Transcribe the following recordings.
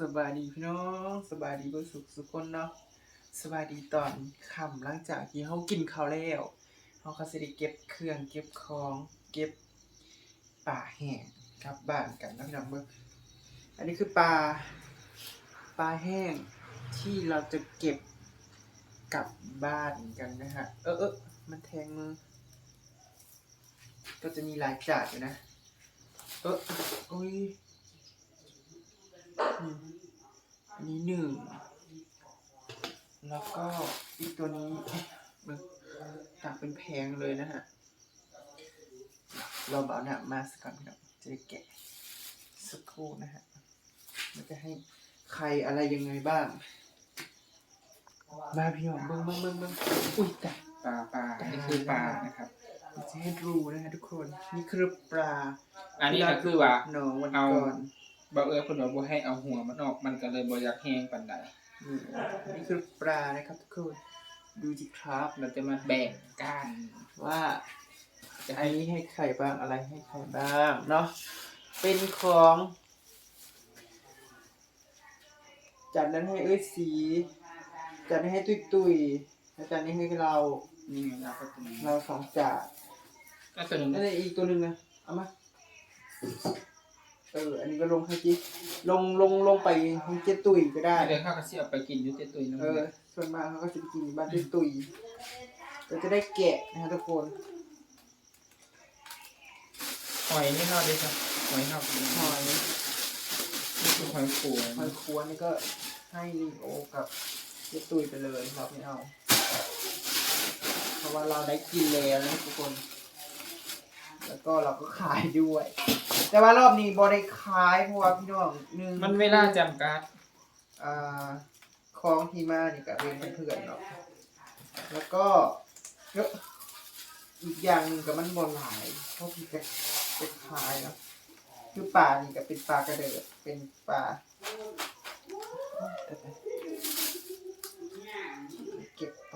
สบายดีพี่น้องสบายดีเพื่อสุขสุขคนเนาะสบายดีตอนค่ำหลังจากที่เขากินข้าวแล้วเขาก็สิได้เก็บเครื่องเก็บของเก็บป่าแห้งกลับบ้านกันนะพี่น้องเบิ่งอันนี้คือปลาปลาแห้งที่เราจะเก็บกลับบ้านกันนะฮะเออเออมันแทงมือก็จะมีหลายจานอยู่นะ เออโอ้ย อืมอันนี้หนึ่งแล้วก็อีกตัวนี้มันตักเป็นแพงเลยนะฮะ เราเอาเนี่ยมาสักก่อนพี่น้องจะได้แกะสักครู่นะฮะมันจะให้ใครอะไรยังไงบ้าง มาพี่น้องเบิ้งเบิ้งเบิ้งเบิ้งอุ้ยแต่ปลาปลาอันนี้คือปลานะครับมันจะให้รู้นะฮะทุกคน นี่คือปลา อันนี้ก็คือว่าหนองวันเอาก่อน บ่เอื้อเพิ่นว่าบ่ให้เอาหัวมันออกมันก็เลยบ่อยากแห้งปานใดนี่นี่คือปลานะครับทุกคนดูสิครับเราจะมาแบ่งกันว่าจะให้นี้ให้ใครบ้างอะไรให้ใครบ้างเนาะเป็นของจัดนั้นให้เอ้ยสีจัดนี้ให้ตุยตุยๆแล้วจัดนี้ให้เรานี่ไงเราก็ตรงนี้เราสองจานก็ตัวนึงนั่นแหละอีกตัวหนึ่งนะเอามา เออ อันนี้ก็ลงให้จิ๊ลงลงลงไปให้เจ๊ตุยก็ได้ เดี๋ยวข้าวก็สิเอาไปกินอยู่เต็ตุ้ยน้ำเออ ส่วนมากเขาก็จะไปกินบ้านตุยๆเราจะได้แกะนะฮะทุกคนหอยนี่เฮาได้ครับหอยเฮากินหอยนี่คือหอยปูหอยครัวนี่ก็ให้ลีโอกับเจ๊ตุยไปเลยเราไม่เอาเพราะว่าเราได้กินแล้วนะทุกคน แล้วก็เราก็ขายด้วย แต่ว่ารอบนี้บอได้ขายเพราะว่าพี่น้องหนึ่งมันเวลาจำกัดอ่าของที่มานี่ก็เป็นเพื่อนๆเนาะแล้วก็เยอะอีกอย่างหนึ่งกับมันบอหลายเพราะพี่ก็เป็นขายเนาะคือปลานี่ก็เป็นปลากระเดิดเป็นปลาเก็บไป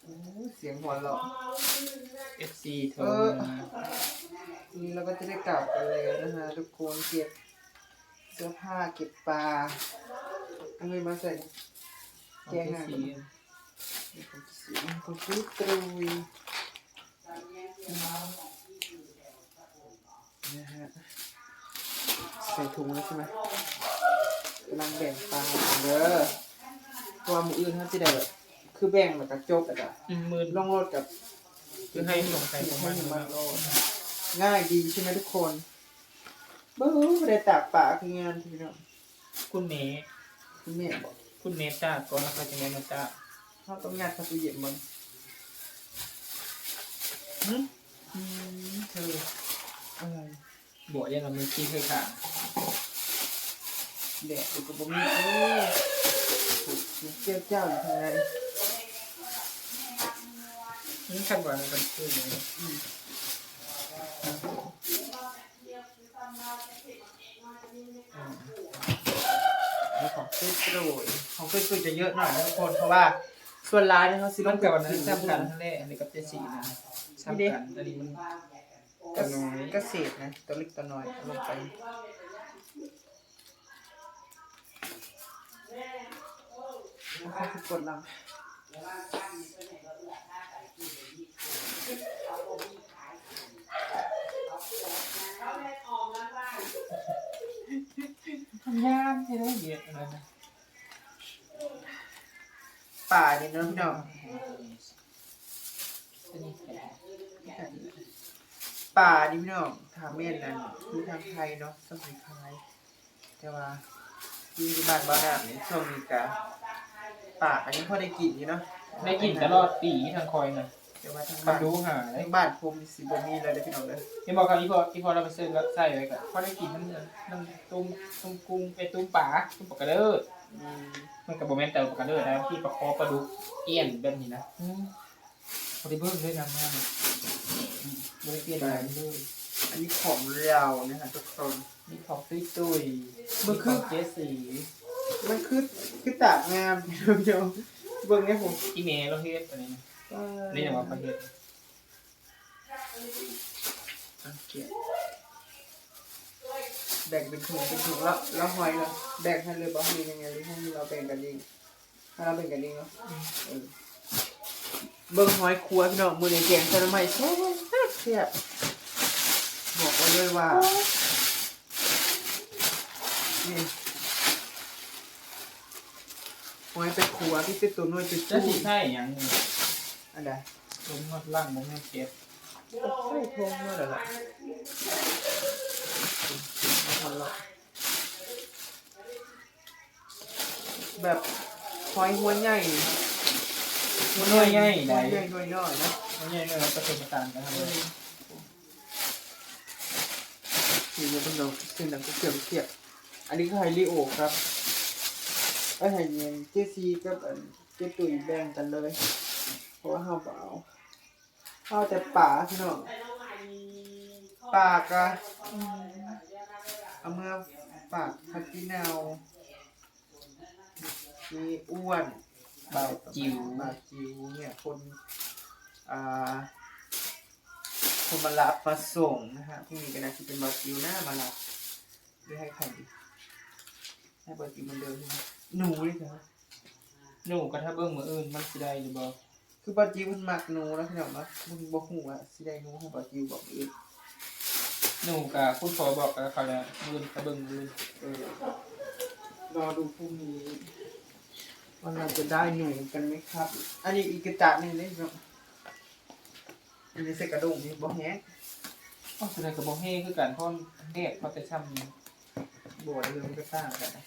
โอ้เสียงหัวเราะเอฟซีโทรเออมาที นี้เราก็จะได้กลับกันแล้วนะฮะทุกคนเก็บเสื้อผ้าเก็บปลาเอาเงินมาใส่แกงอะเอฟซีเสียงคนซื้อตรุยนะฮะใส่ถุงแล้วใช่ไหมกำลังแบ่งปลาเด้อความมืออื่นเขาจะได้แบบคือแบ่งแบบกระจกอะจ้ะอืมมือล่องรถกับ คือให้ลงไปประมาณให้นั้นมันโลด ง่ายดีใช่ไหมทุกคนเบ้อไม่ได้ตากปลาคืองานพี่น้องคุณเมย์คุณแม่บอกคุณเมย์จ้าก่อนแล้วเขาจะแม่มาจ้าเขาต้องงัดประตูเย็นมันหึอืมเธออะไรบ่ยังเราไม่ขี้เคยขาดแดดอยู่กับบ่มีเอ้ยถูกเจ้าเจ้าอยู่ทางไหนนี่ขั้นกว่านั้นกันคือเลยนี่ ของเฟซโรยของเฟซโรยจะเยอะหน่อยนะทุกคนเพราะว่าส่วนร้ายเนี่ยเขาสิลมันงกับวันถึนั้นงซ้ำกันนะทั้งแรกอันนี้กับเจสี่นะซ้ำกันอันนี้มันก็ตัวน้อยก็เศษนะตัวเล็กตัวน้อยเอาลงไปเขาคือกดลังทำยามใช่ไหมเยอะอะไรนะ ป่านี่เนาะพี่น้องอันนี้แหละป่านี่พี่น้องทางเมียนนั่นคือทางไทยเนาะสมัยคล้ายแต่ว่าที่บ้านบ้านน้ำนี่ช่วงนี้กะป่าอันนี้พอได้กินอยู่เนาะได้กินตลอดปีทางคอยนะแต่ว่าทางมาบ้านดูหาเลยทางบ้านผมนี่สิบ่มีเลยเด้อพี่น้องเด้อที่บอกกับอีพออีพอเราไปซื้อแล้วใส่ไว้กันพอได้กินน้ำน้ำตุ้มตุ้มกุ้งไอตุ้มป่าตุ้มปลากระเดิดอื มมันกับโมเมนต์แต่ปลากระเดิดนะที่ปลาคอปลาดุกเอี้ยนแบบนี้นะพอได้เบิ่งด้วยน้ำมันบริเปลี่ยนอะไรเลยอันนี้ของเรานะฮะทุกคนนี่ของตุ้ยตุ้ยมันนี่คืขอองเจสี มันคือคือตากงามพี่น้องพี่น้องเบิ่งให้ผมอีเมลเราเฮ็ดอะไรนะนี่อย่างว่าประเทศสังเกต แบ่งเป็นถุงเป็นถุงแล้วแล้วหอยเราแบ่งให้เลยบ่มียังไงหรือให้เราแบ่งกันเองให้เราแบ่งกันเองเนาะเออเบิ่งหอยครัวพี่น้องมื้อนี้แกงใส่น้ำใหม่แซ่บแซ่บบอกไว้เลยว่านี่หอยเป็นครัวที่เป็นตัวน้อยจุดจะจู้สิใช่หยังนี่อันใดลงมาล่างบ่แม่นเก็บใช่ทงเมื่อไหร่ล่ะไม่ทันหรอก แบบหอยหัวใหญ่มันน้อยใหญ่หัได้วใหญ่น้อยน้อยๆนะมันใหญ่เลยผสมผสานกันเลยคือมันเป็นดอกเส้นดังก็เกี่ยวเกี่ยวอันนี้ก็ไฮริโอครับไอ้ไฮเย็นเจซีกับอันเจตุยแบ่งกันเลย เพราะว่าเฮาเปล่าเอาแต่ป่าพี่น้องปากอะเอาเมื่อปากพักที่นาว มีอ้วนเบาจิ๋วบาจิวเนี่ยคนอ่าคนมารับมาส่งนะฮะพรุ่งนี้ก็น่าจะเป็นบาจิวหน้ามารับหรือให้ใครดีให้บาจิวเหมันเดิมใช่ไหมหนูเลยเหรอหนูก็ถ้าเบิ่งมื้ออื่นมันสิได้หรือบ่คือบาจิวมันมักหนูแล้วพี่น้องเนาะมึงบอกหูว่าสิได้หนูให้บาจิวบอกอีกหนูกับคุณพ่อบอกกับเขาแล้วมื้ออื่นถ้าเบิ่งมื้ออื่นเออรอดูพรุ่งนี้ ว่าเราจะได้หนูกันไหมครับ อันนี้อีกกระจาดหนึ่งเลยพี่น้องอันนี้ใส่กระดูกนี่บ่แห้งอ๋อแสดงกับบ่เฮคือกันเพราะแดกเขาจะช้ำนี่บวชเรื่องมันก็ต่างกันนะ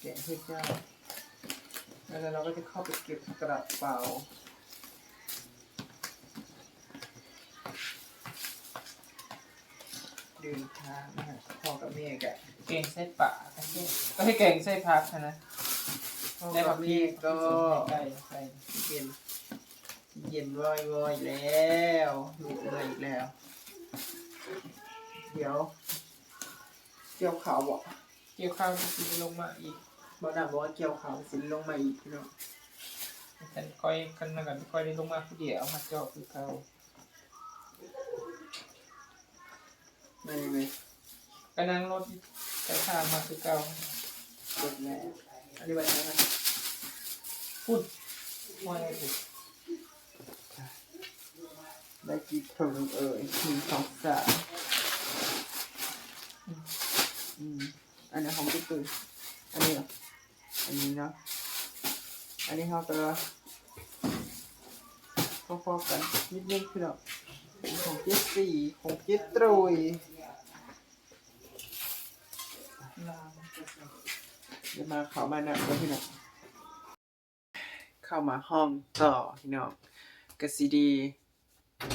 แกะให้เจ้าแล้วเราก็จะเข้าไปเก็บกระเป๋า เดินทางนะฮะพ่อกับแม่แกะแกงไส้ป่ากงก็ให้แกงไส้พักนะพ่อได้กัผับกแม่ก็ใช่ใช่เย็นเย็นวอยวอยแล้วหลุดเลยอีกแล้ว เดี๋ยวเกี่ยวขาวบ่เกี่ยวข้าวกินลงมาอีกบ่ดังบอกว่าเกี่ยวขาวสิลงมาอีกพี่น้องฉันค่อยกันนะกันค่อยได้ลงมาผู้เดียวมาเจาะคือเขา ไม่ไม่ก็นั่งรถไปทางมาคือเก่าหลุดแล้วอันนี้วันนี้นะพูดว่าอะไรสิได้กี่ถุงเอ่ยหนึ่งสองสามอืมอันนี้ของพี่ตุ้ยอันนี้เหรออันนี้เนาะอันนี้เขาจะพอๆกันนิดนึงคือแบบ ของเจสสี่ของเจสตรุยเดี๋ยวมาเข้ามาหนักแล้วพี่น้องเข้ามาห้องต่อพี่น้องกสิดี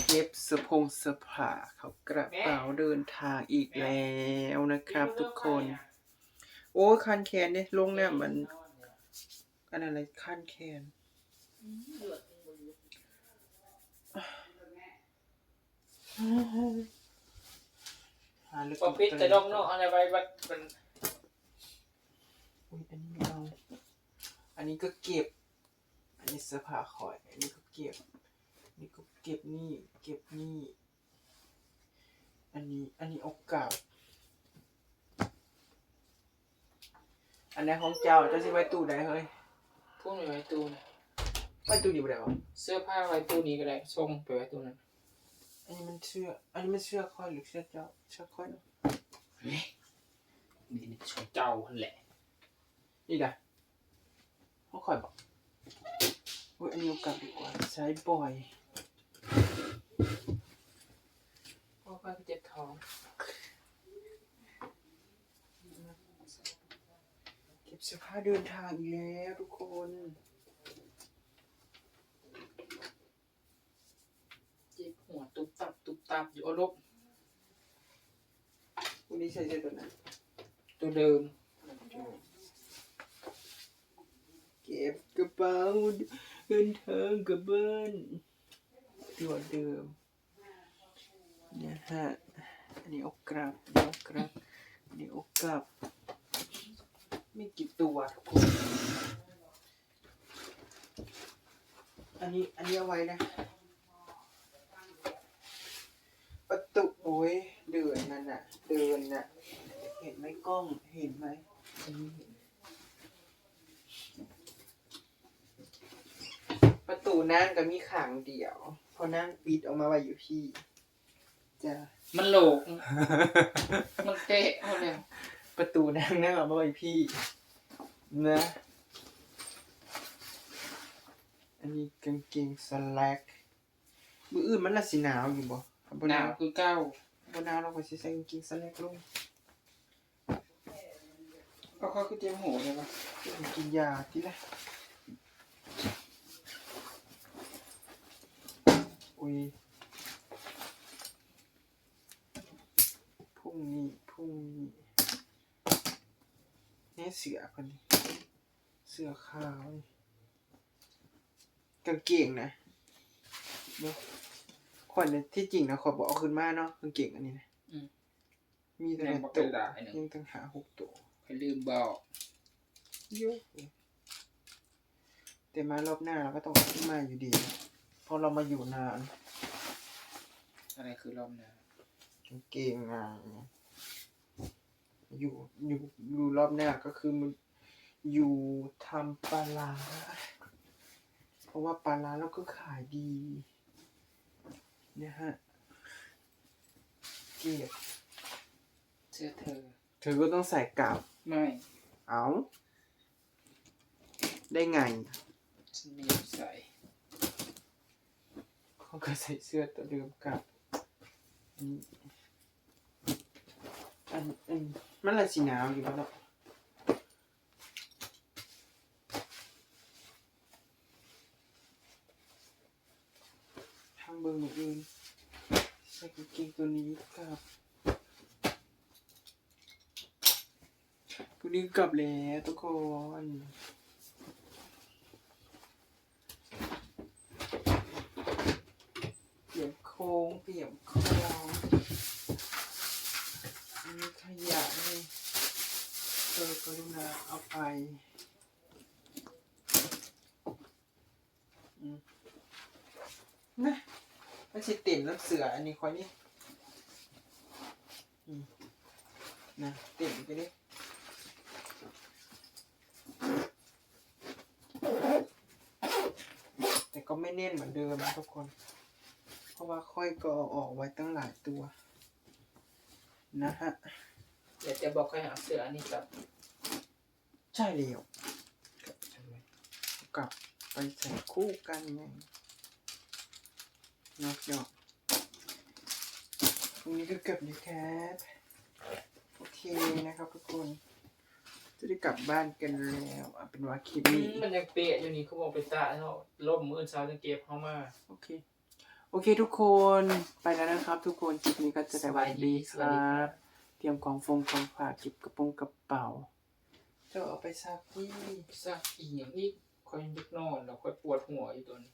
เก็บเสอพงเสอผ้าเขากระเป๋าเดินทางอีกแล้วนะครับ ทุกคน โอ้ยคันแคนเนี่ยลงแล้วมันอันอะไรคันแคน หาลึกปอปิดจะดองเนาะอะไรไว้บัดมันอุ้ยอันนี้ไม่เอาอันนี้ก็เก็บ อันนี้เสื้อผ้าคอย อันนี้ก็เก็บอันนี้ก็เก็บนี่ เก็บนี่ อันนี้ อันนี้เอากลับอันนี้ของเจ้าเจ้าสิไว้ตู้ใดเฮ้ยพวกนี้ไว้ตู้นะไว้ตู้นี้บ่ได้บ่เสื้อผ้าไว้ตู้นี้ก็ได้ส่งไปไว้ตู้นั้น อันนี้มันเสื้ออันนี้มันเสื้อคอยหรือเสื้อเจ้าเสื้อคอยเนาะนี่นี่ชเจ้าหั่นแหละ นี่ได้เขาคอยบอกอุ้ยอันนี้เอากลับดีกว่า ใช้บ่อยเพราะว่าเจ็บท้อง เก็บเสื้อผ้าเดินทางอีกแล้วทุกคน เจ็บหัวตุบ ตับตุบตับอยู่เอาลบวันนี้ใส่เสื้อตัวไหนตัวเดิม เก็บกระเป๋าเดินทางกลับบ้านตัวเดิมเนี่ยฮะอันนี้อกกลับอันนี้อกกลับอันนี้อกกลับไม่กี่ตัวทุกคนอันนี้อันนี้เอาไว้นะ ประตู โอ้ยเดินนั่นน่ะ เดินน่ะ เห็นไหมกล้อง เห็นไหมอันนี้เห็นประตูนั่งก็มีขังเดียว พอนั่งปิดออกมาไว้อยู่พี่จะมันโหลก มันเตะเอาเลยประตูนั่งนั่งออกมาไว้พี่นะ อันนี้กางเกงสแล็กมืออื่นมันละสีหนาวอยู่บ่ บนานาวคือเก้าบนาวเราก็สิใส่กางเกงสแล็กลงก็เขาคือเตรียมหัวเลยปะกินยาที่ละอุ้ยพรุ่งนี้พรุ่งนี้นี่เสือคนนี้เสือขาวกางเกงนะเนาะ ขวัญเนี่ยที่จริงนะขอบอกเอาขึ้นมาเนาะกางเกงอันนี้นะอืม มีแต่ยังบอกตัวได้หนึ่งยังตั้งหาหกตัวไปลืมบอกเยอะแต่มารอบหน้าเราก็ต้องเอาขึ้นมาอยู่ดีเพราะเรามาอยู่นาน อะไรคือรอบหน้ากางเกงงานอยู่อยู่อยู่รอบหน้าก็คือมันอยู่ทำปลาร้าเพราะว่าปลาร้าเราก็ขายดี เนี่ยฮะเกียบเชื่อเธอ เธอก็ต้องใส่กลับ ไม่ เอาได้ไงฉันไม่อยากใส่เขาก็ใส่เสื้อตัวเดิมกลับอันอันอันมันละสีหนาวอยู่แล้วเนาะทางเบิงมืออื่นใส่กางเกงตัวนี้กับตัวนี้กลับแล้วทุกคนเปียกโค้งเปียกคองมีขยะนี่เธอกรุณาเอาไปอืมนะไม่ใช่เต็มน้ำเสืออันนี้คอยนี่อืมนะเต็มไปดิแต่ก็ไม่เน้นเหมือนเดิมนะทุกคน เพราะว่าค่อยก็เอาออกไว้ตั้งหลายตัว นะฮะเดี๋ยวจะบอกให้หาเสืออันนี้กับ ใช่แล้วกลับไปใส่คู่กันไง นอกยอกตรงนี้ก็เก็บอยู่แคบโอเคนะครับทุกคน จะได้กลับบ้านกันแล้วเอาเป็นว่าคลิปนี้ มันยังเปะอยู่นี่เขาบอกไปตาเขาล่มมือเช้าจะเก็บเข้ามา โอเค โอเคทุกคนไปแล้วนะครับ ทุกคนคลิปนี้ก็จะสวัสดีคสวัสดีรัครับบเตรียมของฟงของฝากเก็บกระโปรงกระเป๋าจะเอาไปซักที่ซักอีกอย่างนี้คอยนึกนอนแล้วคอยปวดหัวอยู่ตัวนี้